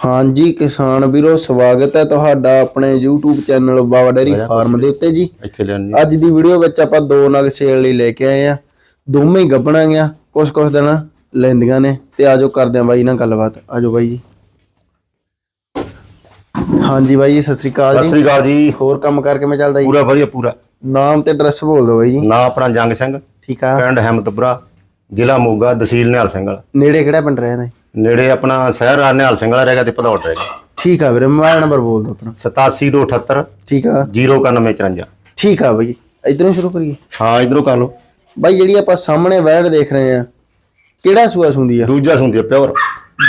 ਹਾਂਜੀ ਕਿਸਾਨ ਵੀਰੋ ਸਵਾਗਤ ਹੈ ਤੁਹਾਡਾ ਆਪਣੇ YouTube channel Baba dairy farm ਦੇ ਉੱਤੇ ਜੀ। ਇੱਥੇ ਲੈਣੀ ਅੱਜ ਦੀ ਵੀਡੀਓ ਵਿੱਚ ਆਪਾਂ ਦੋ ਨਗ ਸੇਲ ਲਈ ਲੈ ਕੇ ਆਏ ਆ ਦੋਵੇਂ ਹੀ ਗੱਭਣਾ ਗਿਆ ਕੁਝ ਕੁਝ ਦਿਨ ਲੈਂਦੀਆਂ ਨੇ। ਤੇ ਆਜੋ ਕਰਦੇ ਆ ਬਾਈ ਨਾਲ ਗੱਲਬਾਤ। ਆਜੋ ਬਾਈ ਜੀ। ਹਾਂਜੀ ਬਾਈ ਜੀ ਸਤਿ ਸ੍ਰੀ ਅਕਾਲ ਸਤਿ ਜੀ ਸ੍ਰੀ ਅਕਾਲ ਜੀ। ਹੋਰ ਕੰਮ ਕਰਕੇ ਮੈਂ ਚੱਲਦਾ ਜੀ? ਪੂਰਾ ਵਧੀਆ ਪੂਰਾ। ਨਾਮ ਤੇ ਐਡਰੈਸ ਬੋਲ ਦਿਓ ਬਾਈ ਜੀ। ਨਾਂ ਆਪਣਾ ਜੰਗ ਸਿੰਘ। ਠੀਕ ਆ। ਪਿੰਡ ਹੈਮਤਪੁਰਾ ਜ਼ਿਲ੍ਹਾ ਮੋਗਾ ਤਹਿਸੀਲ ਨਿਹਾਲ ਸਿੰਘ ਵਾਲਾ। ਨੇੜੇ ਕਿਹੜਾ ਪਿੰਡ ਰਹਿੰਦਾ? ਨੇੜੇ ਆਪਣਾ ਸ਼ਹਿਰ ਆ ਨਿਹਾਲ ਸਿੰਘ ਵਾਲਾ ਰਹੇਗਾ ਤੇ ਭਦੌੜ ਰਹੇਗਾ ਠੀਕ ਆ ਵੀਰੇ ਮੋਬਾਈਲ ਨੰਬਰ ਬੋਲ ਦਿਓ ਆਪਣਾ। 8778 ਠੀਕ ਆ। 09154 ਠੀਕ ਆ ਬਾਈ ਇਧਰੋਂ ਸ਼ੁਰੂ ਕਰੀਏ। ਹਾਂ ਇਧਰੋਂ ਕਰ ਲਓ। ਬਾਈ ਜਿਹੜੀ ਆਪਾਂ ਸਾਹਮਣੇ ਵੈੜ ਦੇਖ ਰਹੇ ਆ ਕਿਹੜਾ ਸੂਆ ਸੁੰਦੀ ਆ? ਦੂਜਾ ਸੁਣਦੀ ਆ ਪਿਓਰ।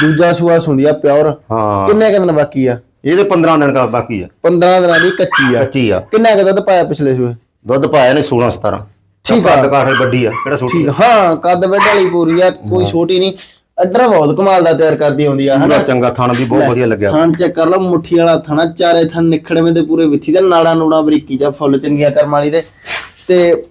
ਦੂਜਾ ਸੂਆ ਸੁੰਦੀ ਆ ਪਿਓਰ। ਹਾਂ। ਕਿੰਨੇ ਕੁ ਦਿਨ ਬਾਕੀ ਆ? ਇਹਦੇ 15 ਦਿਨ ਦਾ ਬਾਕੀ ਆ। 15 ਦਿਨਾਂ ਦੀ ਕੱਚੀ ਆ। ਕੱਚੀ ਆ। ਕਿੰਨਾ ਕੁ ਦੁੱਧ ਪਾਇਆ ਪਿਛਲੇ ਸੂਏ? ਦੁੱਧ ਪਾਇਆ ਨੇ 16 17 ਠੀਕ ਆ। ਕੱਦ ਕਾਠ ਵੱਡੀ ਆ ਕਿਹੜਾ ਛੋਟੀ ਠੀਕ ਹਾਂ ਕੱਦ ਵੱਡ ਵਾਲੀ ਪੂਰੀ ਆ ਕੋਈ ਛੋਟੀ ਨਹੀਂ। ਅੱਡਰ ਬਹੁਤ ਕਮਾਲ ਦਾ ਤਿਆਰ ਕਰਦੀ ਹੁੰਦੀ ਆ ਪੂਰਾ ਚੰਗਾ ਥਣ ਵੀ ਬਹੁਤ ਵਧੀਆ ਲੱਗਿਆ। ਥਣ ਚੈੱਕ ਕਰ ਲਓ ਮੁੱਠੀ ਵਾਲਾ ਥਣਾ ਚਾਰੇ ਥਣ ਨਿਖੜਵੇਂ ਤੇ ਪੂਰੇ ਵਿੱਥੀ ਤੇ ਨਾੜਾ ਨੂੜਾ ਬਰੀਕੀ ਜਾਂ ਫੁੱਲ ਚੰਗੀਆਂ ਕਰਮ ਵਾਲੀ ਦੇ। ਤੇ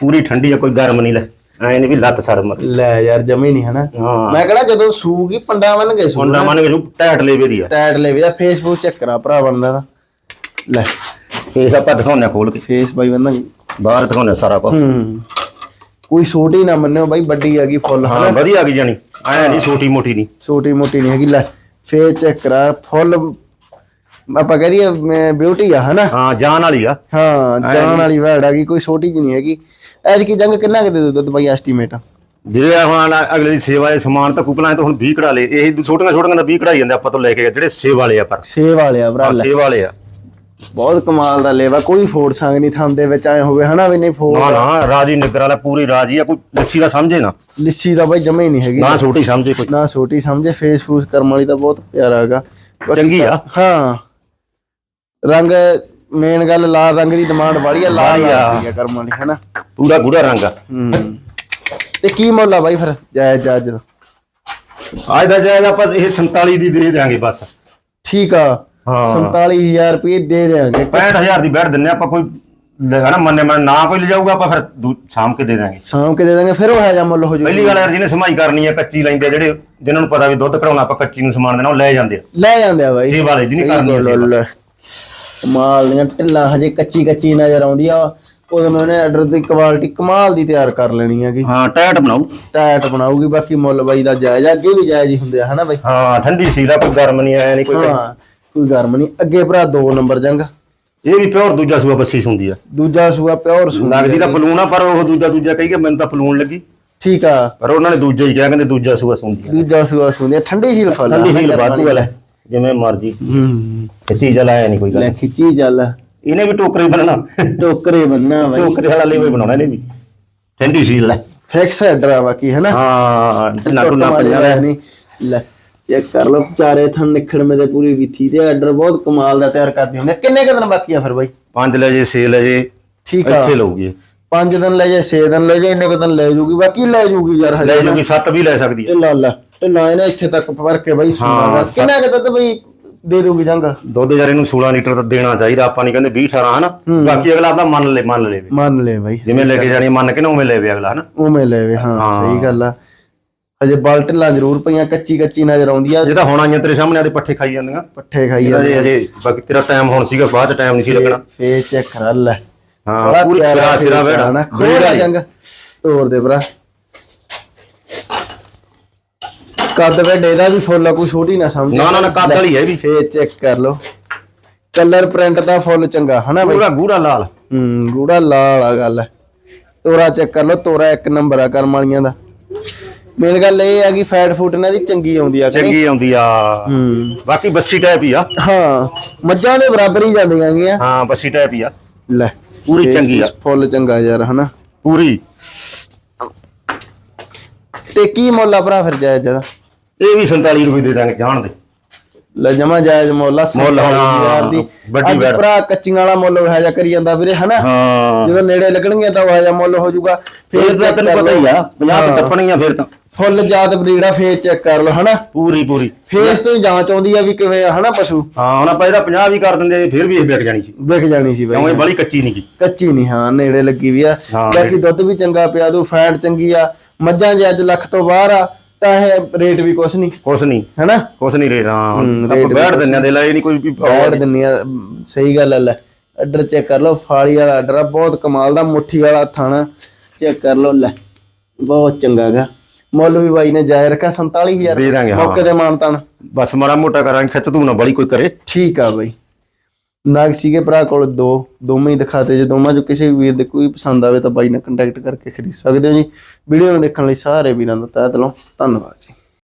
ਪੂਰੀ ਠੰਡੀ ਆ ਕੋਈ ਗਰਮ ਨਹੀਂ ਲੈ। ਐ ਨਹੀਂ ਵੀ ਲੱਤ ਸੜ ਮਰ। ਲੈ ਯਾਰ ਜਮੇ ਨਹੀਂ ਹਨਾ? ਹਾਂ। ਮੈਂ ਕਿਹੜਾ ਜਦੋਂ ਸੂਗੀ ਪੰਡਾ ਬਣ ਗਏ ਸੂ ਮੁੰਡਾ ਮੰਨ ਕੇ ਜੂ ਟੈਟ ਲੇਵੇ ਦੀ ਆ। ਟੈਡ ਲੈ ਵੀ ਦਾ ਫੇਸਬੁੱਕ ਚੈੱਕ ਕਰਾ ਭਰਾ ਬਣਦਾ ਦਾ। ਲੈ। ਫੇਸ ਆਪਾਂ ਦਿਖਾਉਂਦੇ ਆ ਖੋਲ ਕੇ। ਫੇਸ ਬਾਈ ਬੰਦਾ। ਬਾਹਰ ਦਿਖਾਉਂਦੇ ਆ ਸਾਰਾ ਕੁਝ ਹੂੰ। ਕੋਈ ਛੋਟੀ ਨਾ ਮੰਨਿਓ ਬਾਈ ਵੱਡੀ ਹੈਗੀ ਫੁੱਲ ਹਾਂ ਵਧੀਆ ਆ ਗਈ ਜਾਣੀ। ਐ ਨਹੀਂ ਛੋਟੀ ਮੋਟੀ ਨਹੀਂ। ਛੋਟੀ ਮੋਟੀ ਨਹੀਂ ਹੈਗੀ ਲੈ ਫੇਸ ਚੈੱਕ ਕਰਾ ਫੁੱਲ ਆਪਾਂ ਕਹਿ ਦਈਏ ਬਿਊਟੀ ਆ ਹਨਾ? ਹਾਂ ਜਾਨ ਵਾਲੀ ਆ। ਹਾਂ ਜਾਨ ਵਾਲੀ ਵੈੜ ਹੈਗੀ ਕੋਈ ਛੋਟੀ ਜਿਹੀ ਨਹੀਂ ਹੈਗੀ। ਐਤਕੀ ਜੰਗ ਕਿੰਨਾ ਕੁ ਦੇ ਦੋ ਦੁੱਧ ਬਾਈ ਐਸਟੀਮੇਟ ਜਿਹੜੇ ਹੁਣ ਅਗਲੇ ਦੀ ਸੇਵਾ ਦੇ ਸਮਾਨ ਤਾਂ ਕੁਪਲਾਂ ਤਾਂ ਹੁਣ 20 ਕਢਾ ਲਏ। ਇਹ ਛੋਟੀਆਂ ਛੋਟੀਆਂ ਦਾ 20 ਕਢਾਈ ਜਾਂਦੇ ਆਪਾਂ ਤੋਂ ਲੈ ਕੇ ਜਿਹੜੇ ਸੇਵਾ ਵਾਲੇ ਆ ਪਰ। ਸੇਵ ਵਾਲੇ ਆ ਭਰਾ ਲੈ। ਸੇਵਾ ਵਾਲੇ ਆ। ਬਹੁਤ ਕਮਾਲ ਦਾ ਲੇਵਾ ਕੋਈ ਫੋੜ ਸੰਗ ਨਹੀਂ ਥਾਂ ਦੇ ਵਿੱਚ ਆਏ ਹੋਵੇ ਹਨਾ ਵੀ ਨਹੀਂ ਫੋੜ। ਨਾ ਨਾ ਰਾਜੀ ਨਿਗਰ ਵਾਲਾ ਪੂਰੀ ਰਾਜੀ ਆ ਕੋਈ ਲੱਸੀ ਦਾ ਸਮਝੇ ਨਾ। ਲਿੱਸੀ ਦਾ ਬਾਈ ਜਮੇ ਹੀ ਨਹੀਂ ਹੈਗੀ। ਨਾ ਛੋਟੀ ਸਮਝੇ ਕੋਈ। ਨਾ ਛੋਟੀ ਸਮਝੇ ਫੇਸ ਫੂਸ ਕਰਮ ਵਾਲੀ ਤਾਂ ਬਹੁਤ ਪਿਆਰਾ ਹੈਗਾ। ਚੰਗੀ ਆ। ਹਾਂ। ਰੰਗ ਮੇਨ ਗੱਲ ਲਾਲ ਰੰਗ ਦੀ ਡਿਮਾਂਡ ਵਾਲੀ ਆ ਲਾਲ। ਲੱਗਦੀ ਆ। ਕਰਮ ਵਾਲੀ ਹੈਨਾ? ਪੂਰਾ ਗੂੜਾ ਰੰਗ ਆ। ਹੂੰ। ਤੇ ਕੀ ਮੁੱਲ ਆ ਬਾਈ ਫਿਰ ਜਾਇਜ਼ ਜਾਇਜ਼ ਦਾ? ਅੱਜ ਦਾ ਜਾਇਜ਼ ਆਪਾਂ ਇਹ 47 ਦੀ ਦੇ ਦਿਆਂਗੇ ਬਸ। ਠੀਕ ਆ। ਹਾਂ। 47000 ਰੁਪਏ ਦੇ ਦੇਵਾਂਗੇ 65000 ਦੀ ਬੈਠ ਦਿੰਨੇ ਆਪਾਂ ਕੋਈ ਹਨਾ ਮੰਨੇ ਮੰਨ ਨਾ ਕੋਈ ਲਿਜਾਊਗਾ ਆਪਾਂ ਫਿਰ ਦੂ- ਸਾਂਭ ਕੇ ਦੇ ਦਾਂਗੇ ਸਾਂਭ ਕੇ ਦੇ ਦਾਂਗੇ ਫਿਰ ਉਹ ਹੈ ਜਾਂ ਮੁੱਲ ਹੋ ਜੂ। ਪਹਿਲੀ ਗੱਲ ਯਾਰ ਜਿਹਨੇ ਸਮਾਈ ਕਰਨੀ ਆ ਕੱਚੀ ਲੈਂਦੇ ਜਿਹੜੇ ਜਿਨ੍ਹਾਂ ਨੂੰ ਪਤਾ ਵੀ ਦੁੱਧ ਕਢਾਉਣਾ ਆਪਾਂ ਕੱਚੀ ਨੂੰ ਸਮਾਨ ਦੇਣਾ ਉਹ ਲੈ ਜਾਂਦੇ ਆ। ਲੈ ਜਾਂਦੇ ਆ ਬਾਈ। ਸੇਵਾ ਵਾਲੇ ਜਿਹਨੇ ਕਰਨੀ ਲੈ। ਕਮਾਲ ਦੀਆਂ ਢਿੱਲਾਂ ਹਜੇ ਕੱਚੀ ਕੱਚੀ ਨਜ਼ਰ ਆਉਂਦੀ ਆ। ਉਦੋਂ ਮੈਂ ਉਹਨੇ ਆਰਡਰ ਦੀ ਕੁਆਲਿਟੀ ਕਮਾਲ ਦੀ ਤਿਆਰ ਕਰ ਲੈਣੀ ਹੈਗੀ। ਹਾਂ ਟੈਟ ਬਣਾਉ ਟਾਇਟ ਬਣਾਊਗੀ ਬਾਕੀ ਮੁੱਲ ਬਾਈ ਦਾ ਜਾਇਜ਼ ਆ, ਅੱਗੇ ਵੀ ਜਾਇਜ਼ ਹੀ ਹੁੰਦੇ ਆ ਹਨਾ ਬਾਈ? ਹਾਂ ਠੰਡੀ ਆ ਕੋਈ ਗਰਮ ਨਹੀਂ ਆਇਆ ਨਹੀਂ ਕੋਈ ਹਾਂ। ਕੋਈ ਗਰਮ ਨਹੀਂ। ਅੱਗੇ ਭਰਾ ਦੋ ਨੰਬਰ ਜੰਗ। ਇਹ ਵੀ ਪਿਓਰ ਦੂਜਾ ਸੂਆ ਬੱਸੀ ਹੁੰਦੀ ਆ। ਦੂਜਾ ਸੂਆ ਪਿਓਰ ਸੂ ਲੱਗਦੀ ਤਾਂ ਪਲੂਣ ਆ ਪਰ ਉਹ ਦੂਜਾ ਦੂਜਾ ਕਹੀ ਕਿ ਮੈਨੂੰ ਤਾਂ ਪਲੂਣ ਲੱਗੀ। ਠੀਕ ਆ। ਪਰ ਉਹਨਾਂ ਨੇ ਦੂਜਾ ਹੀ ਕਿਹਾ ਕਹਿੰਦੇ ਦੂਜਾ ਸੂਆ ਆ। ਦੂਜਾ ਸੂਆ ਸੁੰਦੀ ਠੰਡੀ ਸੀਲ ਫਲ ਆ, ਠੰਡੀ ਸੀਲ ਵਾਧੂ ਵਾਲਾ। ਜਿਵੇਂ ਮਰਜ਼ੀ। ਹੂੰ। ਖਿੱਚੀ ਚਲਾਇਆ ਨਹੀਂ ਕੋਈ ਲੈ ਗੱਲ ਖਿੱਚੀ ਚੱਲ। ਇਹਨੇ ਵੀ ਟੋਕਰੇ ਬਣਨਾ। ਟੋਕਰੇ ਬੰਨਾ ਬਾਈ। ਟੋਕਰੇ ਵਾਲਾ ਲੇਵੇ ਬਣਾਉਣਾ ਇਹਨੇ ਵੀ। ਠੰਡੀ ਸੀਲ ਲੈ ਫਿਕਸ ਹੈਡਰ ਆ ਬਾਕੀ ਹਨਾ? ਹਾਂ ਢਿੱਲਾ ਢੁੱਲਾ ਪੰਜਾ ਲੈ ਨਹੀਂ। ਲੈ। ਚੈੱਕ ਕਰ ਲਓ ਚਾਰੇ ਥਣ ਨਿਖੜਵੇਂ ਦੇ ਪੂਰੀ ਵਿਥੀ ਤੇ ਆਰਡਰ ਬਹੁਤ ਕਮਾਲ ਦਾ ਤਿਆਰ ਕਰਦੇ ਹੁੰਦੇ ਆ। ਕਿੰਨੇ ਕੁ ਦਿਨ ਬਾਕੀ ਆ ਫਿਰ ਬਾਈ? ਪੰਜ ਲੈ ਜੇ ਛੇ ਲੈ ਜੇ ਠੀਕ ਆ। ਇੱਥੇ ਲਊਗੀ। ਇਹ। 5 ਦਿਨ ਲੈ ਜਾ 6 ਦਿਨ ਲੈ ਜਾ ਇੰਨੇ ਕੁ ਦਿਨ ਲੈ ਜੂਗੀ ਬਾਕੀ ਲੈ ਜੂਗੀ ਯਾਰ ਲੈ ਜੂਗੀ ਸੱਤ ਵੀ ਲੈ ਸਕਦੀ ਹੈ ਢਿੱਲਾ ਲੈ ਢਿੱਲਾ ਇਹਨੇ ਇੱਥੇ ਤੱਕ ਭਰ ਕੇ ਬਾਈ ਸੁਣਾ ਦਾ ਕਿੰਨਾ ਕੁ ਦੁੱਧ ਬਈ ਦੇ ਦੂਗੀ ਜੰਗ? ਦੁੱਧ ਯਾਰ ਇਹਨੂੰ 16 ਲੀਟਰ ਤਾਂ ਦੇਣਾ ਚਾਹੀਦਾ ਆਪਾਂ ਨਹੀਂ ਕਹਿੰਦੇ 20 18 ਹਨਾ? ਬਾਕੀ ਅਗਲਾ ਆਪਣਾ ਮੰਨ ਲੈ ਮੰਨ ਲੇਵੇ। ਮੰਨ ਲੈ ਬਾਈ ਜਿਵੇਂ ਲੈ ਕੇ ਜਾਣੀ ਮੰਨ ਕੇ ਨਾ ਉਵੇਂ ਲੈਵੇ ਅਗਲਾ ਹਨਾ? ਉਵੇਂ ਲੈਵੇ ਹਾਂ। ਸਹੀ ਗੱਲ ਆ। ਹਜੇ ਬਲ ਢਿੱਲਾਂ ਜ਼ਰੂਰ ਪਈਆਂ ਕੱਚੀ ਕੱਚੀ ਨਜ਼ਰ ਆਉਂਦੀ ਆ। ਜੇ ਤਾਂ ਹੁਣ ਆਈਆਂ ਤੇਰੇ ਸਾਹਮਣੇ ਆਦੇ ਪੱਠੇ ਖਾਈ ਜਾਂਦੀਆਂ। ਪੱਠੇ ਖਾਈ ਇਹਦਾ ਜੇ ਅਜੇ ਬਾਕੀ ਤੇਰਾ ਟਾਈਮ ਹੁਣ ਸੀਗਾ ਬਾਅਦ ਚ ਟਾਈਮ ਨਹੀਂ ਸੀ ਲੱਗਣਾ। ਫੇਸ ਚੈੱਕ ਕਰ ਲੈ। ਹਾਂ ਪੂਰੀ ਸਿਰਾ ਸਿਰਾ ਨਾ ਖੋੜਾ ਜੰਗ। ਤੋੜ ਦੇ ਭਰਾ। ਕੱਦ ਵੱਡੇ ਇਹਦਾ ਵੀ ਫੁੱਲ ਆ ਕੋਈ ਛੋਟੀ ਨਾ ਸਮਝ। ਨਾ ਨਾ ਨਾ ਕੱਦ ਵਾਲੀ ਹੈ ਇਹ ਵੀ। ਫੇਸ ਚੈੱਕ ਕਰ ਲਓ। ਕਲਰ ਪ੍ਰਿੰਟ ਦਾ ਫੁੱਲ ਚੰਗਾ ਹਨਾ ਬਈ? ਪੂਰਾ ਗੂੜਾ ਲਾਲ। ਹੂੰ ਗੂੜਾ ਲਾਲ ਆ ਗੱਲ। ਤੋਰਾ ਚੈੱਕ ਕਰ ਲਓ ਤੋਰਾ ਇੱਕ ਨੰਬਰ ਆ ਕਰਮ ਵਾਲੀਆਂ ਦਾ। ਮੇਨ ਗੱਲ ਇਹ ਆ ਕਿ ਫੈਟ ਫੂਟ ਇਹਨਾਂ ਦੀ ਚੰਗੀ ਆਉਂਦੀ ਆ ਕਿ ਨਹੀਂ? ਚੰਗੀ ਆਉਂਦੀ ਆ। ਹੂੰ। ਬਾਕੀ ਬੱਸੀ ਟਾਈਪ ਹੀ ਆ। ਹਾਂ ਮੱਝਾਂ ਦੇ ਬਰਾਬਰ ਹੀ ਜਾਂਦੀਆਂ ਗੀਆਂ ਹਾਂ ਬੱਸੀ ਟਾਈਪ ਹੀ ਆ। ਲੈ ਪੂਰੀ ਚੰਗੀ ਆ। ਫੁੱਲ ਚੰਗਾ ਯਾਰ ਹਨਾ? ਪੂਰੀ। ਤੇ ਕੀ ਮੁੱਲ ਆ ਭਰਾ ਫਿਰ ਜਾਇਜ਼ ਦਾ ਇਹ ਵੀ 47 ਰੁਪਏ ਦੇ ਦਾਂਗੇ ਜਾਣ ਦੇ। ਲੈ ਜਮਾ ਜਾਇਜ਼ ਮੁੱਲ ਆ ਮੁੱਲ, ਹਾਂ, ਯਾਰ ਦੀ ਵੱਡੀ ਅੱਜ ਵੈੜ। ਭਰਾ ਕੱਚੀਆਂ ਵਾਲਾ ਮੁੱਲ ਉਹ ਜਾ ਕਰੀ ਜਾਂਦਾ ਵੀਰੇ ਹਨਾ? ਹਾਂ। ਜਦੋਂ ਨੇੜੇ ਲੱਗਣਗੀਆਂ ਤਾਂ ਉਹ ਜਾ ਮੁੱਲ ਹੋ ਜਾਊਗਾ ਫੇਰ ਤਾਂ ਤੈਨੂੰ ਪਤਾ ਹੀ ਆ 50 ਤੇ ਟੱਪਣੀਆਂ ਫੇਰ ਤਾਂ। ਫੁੱਲ ਜਾਤ ਬਰੀੜਾ ਫੇਸ ਚੈੱਕ ਕਰ ਲਓ ਹਨਾ? ਪੂਰੀ ਪੂਰੀ। ਫੇਸ ਤੋਂ ਹੀ ਜਾਂਚ ਆਉਂਦੀ ਆ ਵੀ ਕਿਵੇਂ ਆ ਹਨਾ ਪਸ਼ੂ? ਹਾਂ ਹੁਣ ਆਪਾਂ ਇਹਦਾ 50 ਵੀ ਕਰ ਦਿੰਦੇ ਫਿਰ ਵੀ ਇਹ ਵਿਕ ਜਾਣੀ ਸੀ। ਵਿਕ ਜਾਣੀ ਸੀ ਕਿਉਂ ਬਾਈ। ਇਹ ਬੜੀ ਕੱਚੀ ਨਹੀਂ ਗੀ ਕੱਚੀ ਨਹੀਂ ਹਾਂ ਨੇੜੇ ਲੱਗੀ ਵੀ ਆ। ਹਾਂ, ਬਾਕੀ ਦੁੱਧ ਵੀ ਚੰਗਾ ਪਿਆ ਦੂ ਫੈਟ ਚੰਗੀ ਆ। ਮੱਝਾਂ ਜੇ ਅੱਜ ਲੱਖ ਤੋਂ ਬਾਹਰ ਆ ਤਾਂ ਇਹ ਰੇਟ ਵੀ ਕੁਛ ਨਹੀਂ। ਕੁਛ ਨਹੀਂ। ਹੈਨਾ? ਕੁਛ ਨਹੀਂ ਰੇਟ ਹਾਂ ਆਪਾਂ ਬੈਠ ਦਿੰਨੇ ਦੇ ਲਈ ਨਹੀਂ ਕੋਈ ਵੀ ਬੈਠ ਦਿੰਨੀ ਆ ਸਹੀ ਗੱਲ ਹੈ ਲੈ। ਆਰਡਰ ਚੈੱਕ ਕਰ ਲਓ ਫਾਲੀ ਵਾਲਾ ਆਰਡਰ ਆ ਬਹੁਤ ਕਮਾਲ ਦਾ ਮੁੱਠੀ ਵਾਲਾ ਥਾਣਾ। ਚੈੱਕ ਕਰ ਲਓ ਲੈ। ਬਹੁਤ ਚੰਗਾ ਗਾ। ਮੁੱਲ ਵੀ ਬਾਈ ਨੇ ਜਾਇ ਰੱਖਿਆ 47000 ਦੇ ਦਾਂਗੇ। ਮੌਕੇ ਤੇ। ਮਾਨਤਾਨ ਬਸ ਮਾੜਾ ਮੋਟਾ ਕਰਾਂਗੇ ਖਿੱਚ ਤੂੰ ਨਾ ਬੜੀ ਕੋਈ ਕਰੇ। ਠੀਕ ਆ ਬਾਈ। ਨਾਗ ਸੀਗੇ ਭਰਾ ਕੋਲ ਦੋ ਦੋਵੇਂ ਹੀ ਦਿਖਾਤੇ ਜੇ ਦੋਵਾਂ ਚੋਂ ਕਿਸੇ ਵੀ ਵੀਰ ਦੇ ਕੋਈ ਪਸੰਦ ਆਵੇ ਤਾਂ ਬਾਈ ਨਾਲ ਕੰਟੈਕਟ ਕਰਕੇ ਖਰੀਦ ਸਕਦੇ ਹੋ ਜੀ। ਵੀਡੀਓ ਨੂੰ ਦੇਖਣ ਲਈ ਸਾਰੇ ਵੀਰਾਂ ਦਾ ਤਹਿ ਦਿਲੋਂ ਧੰਨਵਾਦ ਜੀ।